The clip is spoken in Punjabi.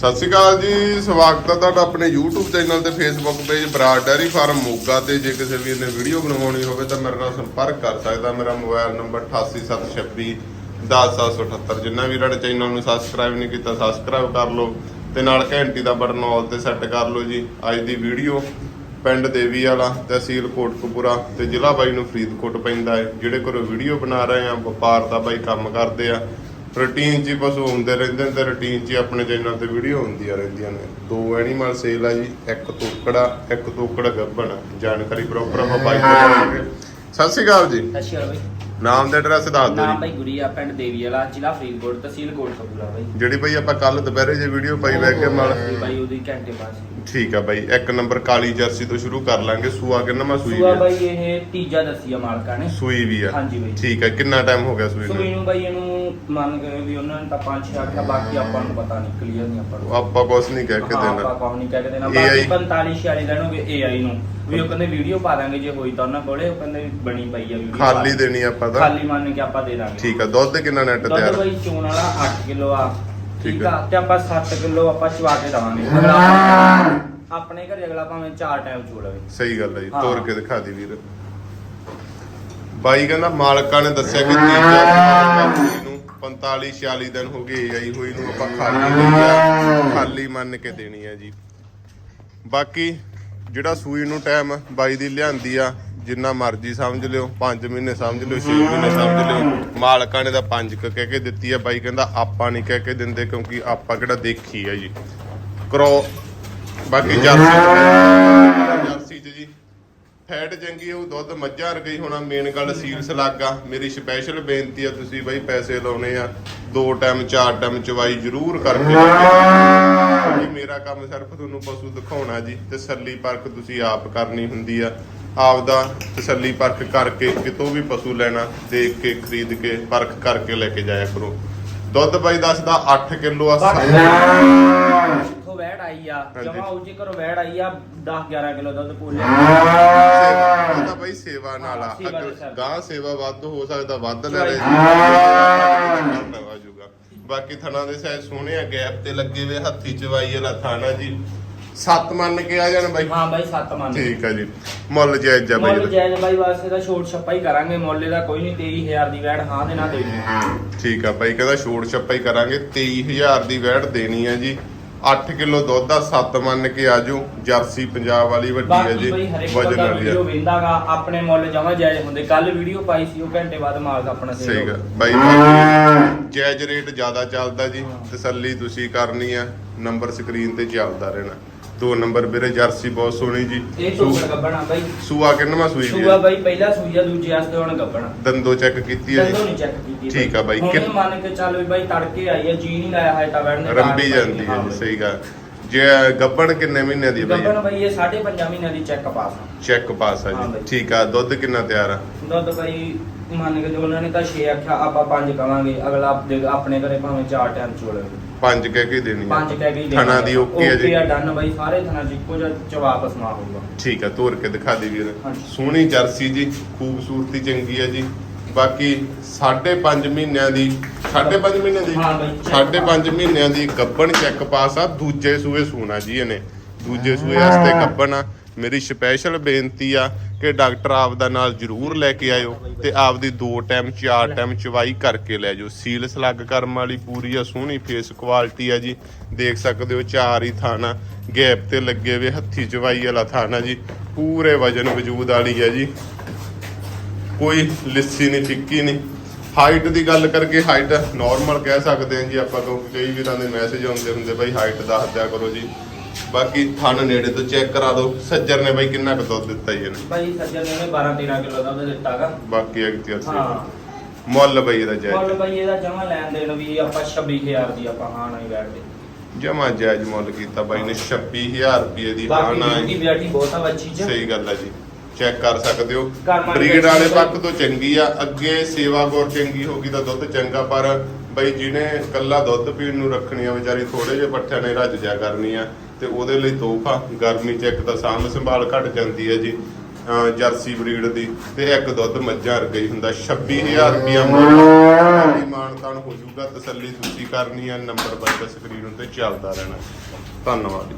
ਸਤਿ ਸ਼੍ਰੀ ਅਕਾਲ ਜੀ, ਸਵਾਗਤ ਹੈ ਤੁਹਾਡਾ ਆਪਣੇ YouTube ਚੈਨਲ ਤੇ Facebook page Brar dairy farm, Moga ਤੇ ਜੇ ਕਿਸੇ ਵੀਰ ਨੇ ਵੀਡੀਓ ਬਣਵਾਉਣੀ ਹੋਵੇ ਤਾਂ ਮੇਰੇ ਨਾਲ ਸੰਪਰਕ ਕਰ ਸਕਦਾ, ਮੇਰਾ ਮੋਬਾਈਲ ਨੰਬਰ 8876 10778 ਜਿੰਨਾ ਵੀਰਾਂ ਨੇ ਚੈਨਲ ਨੂੰ ਸਬਸਕ੍ਰਾਈਬ ਨਹੀਂ ਕੀਤਾ ਸਬਸਕ੍ਰਾਈਬ ਕਰ ਲਓ ਤੇ ਨਾਲ ਘੰਟੀ ਦਾ ਬਟਨ ਆਲ ਤੇ ਸੈੱਟ ਕਰ ਲਓ ਜੀ। ਅੱਜ ਦੀ ਵੀਡੀਓ ਪਿੰਡ ਦੇਵੀ ਵਾਲਾ, ਤਹਿਸੀਲ ਕੋਟਕਪੂਰਾ ਤੇ ਜ਼ਿਲ੍ਹਾ ਬਾਈ ਨੂੰ ਫਰੀਦਕੋਟ ਪੈਂਦਾ ਹੈ, ਜਿਹੜੇ ਕੋਲ ਵੀਡੀਓ ਬਣਾ ਰਹੇ ਆ, ਵਪਾਰ ਦਾ ਬਾਈ ਕੰਮ ਕਰਦੇ ਆ। ਰੂਟੀਨ 'ਚ ਹੀ ਪਸ਼ੂ ਹੁੰਦੇ ਰਹਿੰਦੇ ਨੇ ਤੇ ਰੂਟੀਨ 'ਚ ਹੀ ਆਪਣੇ ਚੈਨਲ ਤੇ ਵੀਡੀਓ ਹੁੰਦੀਆਂ ਰਹਿੰਦੀਆਂ ਨੇ। ਦੋ ਐਨੀਮਲ ਸੇਲ ਆ ਜੀ ਇੱਕ ਤੋਕੜਾ ਇੱਕ ਤੋਕੜ ਗੱਬਣ। ਜਾਣਕਾਰੀ ਪ੍ਰੋਪਰ ਆਪਾਂ ਬਾਈ ਤੋਂ ਲਵਾਂਗੇ ਸਤਿ ਸ਼੍ਰੀ ਅਕਾਲ ਜੀ। ਸਤਿ ਸ਼੍ਰੀ ਅਕਾਲ ਬਾਈ। ਨਾਮ ਤੇ ਐਡਰੈਸ ਦੱਸ ਦਿਓ ਨਾਮ ਜੀ। ਬਾਈ ਗੁਰੀਆ ਪਿੰਡ ਦੇਵੀ ਵਾਲਾ ਜ਼ਿਲ੍ਹਾ ਫਰੀਦਕੋਟ ਤਹਿਸੀਲ ਕੋਟਕਪੂਰਾ ਬਾਈ। ਜਿਹੜੀ ਬਈ ਆਪਾਂ ਕੱਲ ਦੁਪਹਿਰੇ ਜੇ ਵੀਡੀਓ ਪਾਈ ਬੈ ਕੇ ਤੇ ਬਾਈ ਉਹਦੀ ਘੰਟੇ ਬਾਅਦ ਸੀ। ਠੀਕ ਆ ਬਾਈ ਇੱਕ ਨੰਬਰ ਕਾਲੀ ਜਰਸੀ ਤੋਂ ਸ਼ੁਰੂ ਕਰ ਲਾਂਗੇ। ਸੂਆ ਕਿੰਨਾ ਮਾ ਸੂਈ ਸੂਆ ਵੀ ਆ? ਬਾਈ ਇਹ ਤੀਜਾ ਦੱਸਿਆ ਮਾਲਕਾਂ ਨੇ। ਸੂਈ ਵੀ ਆ। ਹਾਂਜੀ ਬਾਈ। ਠੀਕ ਆ ਕਿੰਨਾ ਟਾਈਮ ਹੋ ਗਿਆ ਸੂਈ ਸੂਈ ਨੂੰ ਨੂੰ ਬਾਈ ਇਹਨੂੰ ਮੰਨ ਕੇ ਵੀ ਉਹਨਾਂ ਨੇ ਤਾਂ ਪੰਜ ਛੇ ਆਖਿਆ ਬਾਕੀ ਆਪਾਂ ਨੂੰ ਪਤਾ ਨਹੀਂ ਕਲੀਅਰ ਨਹੀਂ ਆਪਾਂ ਨੂੰ। ਆਪਾਂ ਕੁਛ ਨਹੀਂ ਕਹਿ ਕੇ ਹਾਂ, ਦੇਣਾ। ਆਪਾਂ ਕੁਛ ਨਹੀਂ ਕਹਿ ਕੇ ਦੇਣਾ। AI ਬਾਕੀ 45 46 ਲੈਣੋਗੇ AI ਨੂੰ। ਵੀ ਉਹ ਕਹਿੰਦੇ ਵੀਡੀਓ ਪਾ ਦਾਂਗੇ ਜੇ ਹੋਈ ਤਾਂ ਉਹਨਾਂ ਕੋਲੇ ਉਹ ਕਹਿੰਦੇ ਵੀ ਬਣੀ ਪਈ ਆ ਵੀਡੀਓ ਖਾਲੀ ਦੇਣੀ ਆਪਾਂ ਤਾਂ। ਖਾਲੀ ਮੰਨ ਕੇ ਆਪਾਂ ਦੇ ਦਾਂਗੇ। ਠੀਕ ਆ ਦੁੱਧ ਕਿੰਨਾ ਨੈਟ ਦੁੱਧ ਤਿਆਰ? ਬਾਈ ਚੋਣ ਵਾਲਾ 8 ਕਿਲੋ ਆ। ਠੀਕ ਠੀਕ ਆ। ਆ ਤੇ ਆਪਾਂ 7 ਕਿਲੋ ਆਪਾਂ ਚਵਾ ਕੇ ਦਵਾਂਗੇ। ਅਗਲਾ ਆਪਾਂ- ਆਪਣੇ ਘਰੇ ਅਗਲਾ ਭਾਵੇਂ 4 ਟਾਈਮ ਚੋ ਲਵੇ। ਸਹੀ ਗੱਲ ਹੈ ਜੀ ਹਾਂ। ਤੋਰ ਕੇ ਦਿਖਾ ਦੀ ਵੀਰ। ਬਾਈ ਕਹਿੰਦਾ ਮਾਲਕਾਂ ਨੇ ਦੱਸਿਆ ਕਿ ਤੀਜਾ ਨੂੰ 45 46 ਦਿਨ ਹੋ ਗਏ ਆਈ ਹੋਈ ਨੂੰ, ਆਪਾਂ ਖਾਲੀ ਲਈ ਆ। ਖਾਲੀ ਮੰਨ ਕੇ ਦੇਣੀ ਆ ਜੀ। ਬਾਕੀ ਜਿਹੜਾ ਸੂਈ ਨੂੰ ਟਾਈਮ ਬਾਈ ਦੀ ਲਿਆਂਦੀ ਆ, ਜਿੰਨਾ ਮਰਜ਼ੀ ਸਮਝ ਲਿਓ 5 ਮਹੀਨੇ ਸਮਝ ਲਿਓ 6 ਮਹੀਨੇ ਸਮਝ ਲਿਓ। ਮਾਲਕਾਂ ਨੇ ਤਾਂ 5 ਕ ਕਹਿ ਕੇ ਦਿੱਤੀ ਆ, ਬਾਈ ਕਹਿੰਦਾ ਆਪਾਂ ਨਹੀਂ ਕਹਿ ਕੇ ਦਿੰਦੇ ਕਿਉਂਕਿ ਆਪਾਂ ਕਿਹੜਾ ਦੇਖੀ ਆ ਜੀ। ਕਰੋ। ਬਾਕੀ ਜਰਸੀ ਫੈਟ ਚੰਗੀ ਉਹ ਦੁੱਧ ਮੱਝਾਂ ਵਰਗੀ ਹੋਣਾ ਮੇਨ ਗੱਲ ਸੀਲਸ ਲੱਗਾ ਮੇਰੀ ਸਪੈਸ਼ਲ ਬੇਨਤੀ ਆ, ਤੁਸੀਂ ਬਈ ਪੈਸੇ ਲਾਉਣੇ ਆ। ਦੋ ਟਾਈਮ ਚਾਰ ਟਾਈਮ ਚਵਾਈ ਜ਼ਰੂਰ ਕਰਕੇ ਇਹ ਮੇਰਾ ਕੰਮ ਸਿਰਫ ਤੁਹਾਨੂੰ ਪਸ਼ੂ ਦਿਖਾਉਣਾ ਜੀ, ਤਸੱਲੀ ਪਰਖ ਤੁਸੀਂ ਆਪ ਕਰਨੀ ਹੁੰਦੀ ਆ। ਆਪਦਾ ਤਸੱਲੀ ਪਰਖ ਕਰਕੇ ਕਿਤੋਂ ਵੀ ਪਸ਼ੂ ਲੈਣਾ, ਦੇਖ ਕੇ, ਖਰੀਦ ਕੇ, ਪਰਖ ਕਰਕੇ ਲੈ ਕੇ ਜਾਇਆ ਕਰੋ। ਦੁੱਧ ਬਾਈ ਦੱਸਦਾ 8 ਕਿਲੋ ਆ ਵੈੜ ਆਈ ਆ ਹਾਂਜੀ। ਜਮਾ ਉੱਚੀ ਕਰੋ ਵੈੜ ਆਈ ਆ 10 11 ਕਿਲੋ ਦੁੱਧ ਪੋਲੇ ਸੇਵਾ ਤਾਂ ਬਈ ਸੇਵਾ ਨਾਲ ਆ। ਹਾਂ, ਸੇਵਾ ਦੇ ਸਿਰ। ਗਾਂ ਸੇਵਾ ਵੱਧ ਹੋ ਸਕਦਾ ਵੱਧ ਲੈ ਲੈ ਜੀ। ਬਾਕੀ ਥਣਾ ਦੇ ਸਾਇਜ਼ ਸੋਹਣੇ ਆ ਗੈਪ ਤੇ ਲੱਗੇ ਵੇ ਹੱਥੀ ਚਵਾਈ ਵਾਲਾ ਥਾਣਾ ਜੀ। ਸੱਤ ਮੰਨ ਕੇ ਆ ਜਾਣ ਬਾਈ। ਹਾਂ ਬਾਈ 7 ਮੰਨ। ਠੀਕ ਆ ਜੀ। ਮੁੱਲ ਜਾਇਜ਼ ਆ ਬਾਈ। ਮੁੱਲ। ਜਾਇਜ਼ ਬਾਈ ਵਾਸਤੇ ਦਾ ਛੋਟ ਛੱਪਾ ਹੀ ਕਰਾਂਗੇ। ਮੁੱਲ ਦਾ ਕੋਈ ਨਹੀਂ 23000 ਦੀ ਵੈੜ ਹਾਂ ਦੇ ਨਾ ਦੇ ਦਿਓ। ਠੀਕ ਆ ਬਾਈ। ਕਹਿੰਦਾ ਛੋੜ ਛੱਪਾ ਹੀ ਕਰਾਂਗੇ। 23000 ਦੀ ਵੈੜ ਦੇਣੀ ਆ ਜੀ। 8 ਕਿਲੋ ਦੁੱਧ ਦਾ 7 ਮੰਨ ਕੇ ਆਜੋ ਜਰਸੀ ਪੰਜਾਬ ਵਾਲੀ ਵੱਡੀ ਆ ਜੀ ਬਾਕੀ ਬਈ ਹਰੇਕ ਵਜਨ ਬੰਦਾ ਵਾਲੀ ਵੀਡੀਓ ਆ ਵੇਂਦਾਗਾ ਆਪਣੇ ਮੁੱਲ ਜਮਾ ਜਾਇਜ਼ ਹੁੰਦੇ ਕੱਲ ਵੀਡੀਓ ਪਾਈ ਸੀ ਉਹ ਘੰਟੇ ਬਾਅਦ ਮਾਲ ਆਪਣਾ sale ਸਹੀ ਹੋ ਗੱਲ ਗਿਆ। ਬਾਈ ਬਾਕੀ ਜਾਇਜ਼ ਰੇਟ ਜ਼ਿਆਦਾ ਚੱਲਦਾ ਜੀ ਹਾਂ। ਤਸੱਲੀ ਤੁਸੀਂ ਕਰਨੀ ਆ ਨੰਬਰ ਸਕਰੀਨ ਤੇ ਚੱਲਦਾ ਰਹਿਣਾ ਦੋ ਨੰਬਰ ਵੀਰੇ ਜਰਸੀ ਬਹੁਤ ਸੋਹਣੀ ਜੀ। ਇਹ ਟੋਕਰ ਗੱਬਣਾ ਬਾਈ। ਸੂਆ ਕਿੰਨਵਾ ਸੂਈ ਜੀ ਸੂਆ ਬਾਈ ਪਹਿਲਾ ਸੂਈਆ ਦੂਜੇ ਵਾਸਤੇ ਹੁਣ ਗੱਬਣਾ। ਦੰਦੋ ਚੈੱਕ ਕੀਤੀ ਹੈ ਦੰਦੋਂ ਨਹੀਂ ਚੈੱਕ ਕੀਤੀ ਠੀਕ ਆ ਬਾਈ, ਹੁਣ ਮੰਨ ਕੇ ਚੱਲ ਵੀ ਬਾਈ ਤੜਕੇ ਆਈ ਹੈ ਜੀ ਨਹੀਂ ਲਾਇਆ ਹੈ ਤਾਂ ਰੰਬੀ ਜਾਂਦੀ ਹੈ ਜੀ ਸਹੀ ਗੱਲ। ਜੇ ਗੱਬਣ ਕਿੰਨੇ ਮਹੀਨਿਆਂ ਦੀ ਹੈ ਗੱਬਣ ਬਾਈ? ਬਾਈ ਇਹ 5.5 ਮਹੀਨਿਆਂ ਦੀ ਚੈੱਕ ਪਾਸ ਆ। ਚੈੱਕ ਪਾਸ ਆ ਹਾਂ ਜੀ ਬਾਈ। ਠੀਕ ਆ ਦੁੱਧ ਕਿੰਨਾ ਤਿਆਰ ਆ? ਦੁੱਧ ਬਾਈ ਮੰਨ ਕੇ ਜੋ ਉਹਨਾਂ ਨੇ ਤਾਂ 6 ਆਖਿਆ ਆਪਾਂ 5 ਕਵਾਂਗੇ। ਅਗਲਾ ਆਪਦੇ- ਆਪਣੇ ਘਰੇ ਭਾਵੇਂ 4 ਟਾਈਮ ਚੋਲੇ ਪੰਜ ਕਹਿ ਕੇ ਦੇਣੀ ਆ। 5 ਕਹਿ ਕੇ ਹੀ ਥਣਾ ਦੀ ਓਕੇ ਆ ਜੀ। ਓਕੇ ਆ ਡਨ ਬਾਈ ਸਾਰੇ ਥਣਾ ਚ ਇੱਕੋ ਜਿਹਾ ਜਵਾਬ ਸਮਾ ਹੋਊਗਾ। ਠੀਕ ਆ ਤੋਰ ਕੇ ਦਿਖਾ ਦੇ ਵੀਰ। ਹਾਂਜੀ। ਸੋਹਣੀ ਜਰਸੀ ਜੀ ਖੂਬਸੂਰਤੀ ਚੰਗੀ ਹੈ ਜੀ। ਬਾਕੀ 5.5 ਮਹੀਨਿਆਂ ਦੀ 5.5 ਮਹੀਨਿਆਂ ਦੀ? ਹਾਂ ਬਾਈ, check 5.5 ਮਹੀਨਿਆਂ ਦੀ ਗੱਬਣ ਚੈੱਕ ਪਾਸ ਆ ਦੂਜੇ ਸੂਏ ਸੂਣਾ ਜੀ ਇਹਨੇ। ਦੂਜੇ ਸੂਏ ਵਾਸਤੇ ਗੱਬਣ ਆ। ਮੇਰੀ ਸਪੈਸ਼ਲ ਬੇਨਤੀ ਆ ਕਿ ਡਾਕਟਰ ਆਪ ਦਾ ਨਾਲ ਜ਼ਰੂਰ ਲੈ ਕੇ ਆਇਓ ਤੇ ਆਪਦੀ ਦੋ ਟਾਈਮ ਚਾਰ ਟਾਈਮ ਚਵਾਈ ਕਰਕੇ ਲੈ ਜਾਓ। ਸੀਲ ਸਲੱਗ ਕਰਮ ਵਾਲੀ ਪੂਰੀ ਆ ਸੋਹਣੀ ਫੇਸ ਕੁਆਲਿਟੀ ਆ ਜੀ। ਦੇਖ ਸਕਦੇ ਹੋ ਚਾਰ ਹੀ ਥਾਣਾ ਗੈਪ ਤੇ ਲੱਗੇ ਵੇ ਹੱਥੀ ਚਵਾਈ ਵਾਲਾ ਥਾਣਾ ਜੀ। ਪੂਰੇ ਵਜਨ ਵਜੂਦ ਵਾਲੀ ਹੈ ਜੀ। ਕੋਈ ਲਿੱਸੀ ਨਹੀਂ ਫਿੱਕੀ ਨਹੀਂ। ਹਾਈਟ ਦੀ ਗੱਲ ਕਰਕੇ ਹਾਈਟ ਨਾਰਮਲ ਕਹਿ ਸਕਦੇ ਹਾਂ ਜੀ ਆਪਾਂ ਕਿਉਂਕਿ ਕਈ ਵੀਰਾਂ ਦੇ ਮੈਸੇਜ ਆਉਂਦੇ ਹੁੰਦੇ ਬਾਈ ਹਾਈਟ ਦੱਸ ਦਿਆ ਕਰੋ ਜੀ। ਬਾਕੀ ਥਣ ਨੇੜੇ ਤੋਂ ਚੈੱਕ ਕਰਾ ਦਿਓ। ਸੱਜਰ ਨੇ ਬਾਈ ਕਿੰਨਾ ਕੁ ਦੁੱਧ ਦਿੱਤਾ ਜੀ ਇਹਨੇ? ਬਾਈ ਸੱਜਣ ਨੇ 12 13 ਕਿਲੋ ਦਾ ਦੁੱਧ ਦਿੱਤਾਗਾ ਬਾਕੀ ਅਗਤੀ ਹਾਂ। ਮੁੱਲ ਬਾਈ ਇਹਦਾ ਮੁੱਲ ਜਾਇਜ਼ ਬਾਈ ਇਹਦਾ ਜਮਾ ਲੈਣ ਦੇਣ ਵੀ ਆਪਾਂ 26000 ਦੀ ਆਪਾਂ ਹਾਂ ਨਹੀਂ ਬੈਠਦੇ ਜਮਾ ਜਾਇਜ਼ ਮੁੱਲ ਕੀਤਾ ਬਾਈ ਨੇ 26000 ਰੁਪਏ ਦੀ ਹਾਂ ਬਾਕੀ ਨਾ ਬਿਊਟੀ ਬਿਆਟੀ ਬਹੁਤ ਆ ਬੱਚੀ ਚ। ਸਹੀ ਗੱਲ ਹੈ ਜੀ। ਚੈੱਕ ਕਰ ਸਕਦੇ ਹੋ। ਘਰ ਮਾਰ ਬਰੀਡ ਕੇ ਵਾਲੇ ਪੱਖ ਤੋਂ ਚੰਗੀ ਆ। ਅੱਗੇ ਸੇਵਾ ਗੌਰ ਚੰਗੀ ਹੋਗੀ ਤਾਂ ਦੁੱਧ ਚੰਗਾ ਪਰ ਬਈ ਜਿਹਨੇ ਕੱਲਾ ਦੁੱਧ ਪੀਣ ਨੂੰ ਰੱਖਣੀ ਆ ਵਿਚਾਰੀ ਥੋੜੇ ਜਿਹੇ ਪੱਠਿਆਂ ਨੇ ਰੱਜ ਜਾ ਕਰਨੀ ਆ ਤੇ ਉਹਦੇ ਲਈ ਤੋਹਫਾ। ਗਰਮੀ ਚ ਇੱਕ ਤਾਂ ਸਾਂਭ ਸੰਭਾਲ ਘਟ ਜਾਂਦੀ ਹੈ ਜੀ ਜਰਸੀ ਬਰੀਡ ਦੀ ਤੇ ਇੱਕ ਦੁੱਧ ਮੱਝਾਂ ਵਰਗਾ ਹੀ ਹੁੰਦਾ। 26000 ਰੁਪਇਆ ਮੁੱਲ ਮਾਨਤਾਨ ਹੋ ਜਾਊਗਾ ਤਸੱਲੀ ਤੁਸੀਂ ਕਰਨੀ ਆ ਨੰਬਰ ਦਾ ਸਕਰੀਨ ਉੱਤੇ ਚੱਲਦਾ ਰਹਿਣਾ। ਧੰਨਵਾਦ